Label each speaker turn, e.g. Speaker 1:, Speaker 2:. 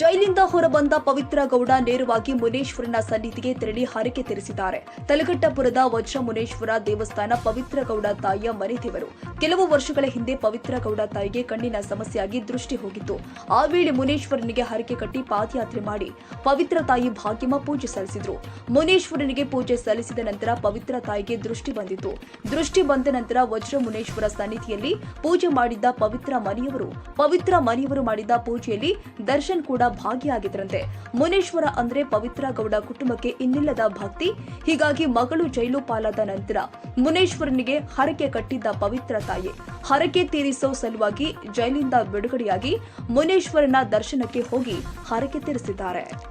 Speaker 1: ಜೈಲಿಂದ ಹೊರಬಂದ ಪವಿತ್ರ ಗೌಡ ನೇರವಾಗಿ ಮುನೇಶ್ವರನ ಸನ್ನಿಧಿಗೆ ತೆರಳಿ ಹರಕೆ ತೀರಿಸಿದ್ದಾರೆ. ತಲಗಟ್ಟಪುರದ ವಜ್ರ ಮುನೇಶ್ವರ ದೇವಸ್ಥಾನ ಪವಿತ್ರ ಗೌಡ ತಾಯಿಯ ಮನೆದೇವರು. ಕೆಲವು ವರ್ಷಗಳ ಹಿಂದೆ ಪವಿತ್ರ ಗೌಡ ತಾಯಿಗೆ ಕಣ್ಣಿನ ಸಮಸ್ಯೆಯಾಗಿ ದೃಷ್ಟಿ ಹೋಗಿತ್ತು. ಆ ವೇಳೆ ಮುನೇಶ್ವರನಿಗೆ ಹರಕೆ ಕಟ್ಟಿ ಪಾದಯಾತ್ರೆ ಮಾಡಿ ಪವಿತ್ರ ತಾಯಿ ಭಾಗ್ಯಮ ಪೂಜೆ ಸಲ್ಲಿಸಿದ್ರು. ಮುನೇಶ್ವರನಿಗೆ ಪೂಜೆ ಸಲ್ಲಿಸಿದ ನಂತರ ಪವಿತ್ರ ತಾಯಿಗೆ ದೃಷ್ಟಿ ಬಂದಿತ್ತು. ದೃಷ್ಟಿ ಬಂದ ನಂತರ ವಜ್ರ ಮುನೇಶ್ವರ ಸನ್ನಿಧಿಯಲ್ಲಿ ಪೂಜೆ ಮಾಡಿದ್ದ ಪವಿತ್ರ ಮನೆಯವರು ಪವಿತ್ರ ಮನೆಯವರು ಮಾಡಿದ ಪೂಜೆಯಲ್ಲಿ ದರ್ಶನ್ ಕೂಡ ಭಾಗಿಯಾಗಿದ್ರಂತೆ ಮುನೇಶ್ವರ ಅಂದ್ರೆ ಪವಿತ್ರ ಗೌಡ ಕುಟುಂಬಕ್ಕೆ ಇನ್ನಿಲ್ಲದ ಭಕ್ತಿ, ಹೀಗಾಗಿ ಮಗಳು ಜೈಲು ಪಾಲಾದ ನಂತರ ಮುನೇಶ್ವರನಿಗೆ ಹರಕೆ ಕಟ್ಟಿದ್ದ ಪವಿತ್ರ ತಾಯಿ. ಹರಕೆ ತೀರಿಸೋ ಸಲುವಾಗಿ ಜೈಲಿಂದ ಬಿಡುಗಡೆಯಾಗಿ ಮುನೇಶ್ವರನ ದರ್ಶನಕ್ಕೆ ಹೋಗಿ ಹರಕೆ ತೀರಿಸಿದ್ದಾರೆ.